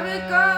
America.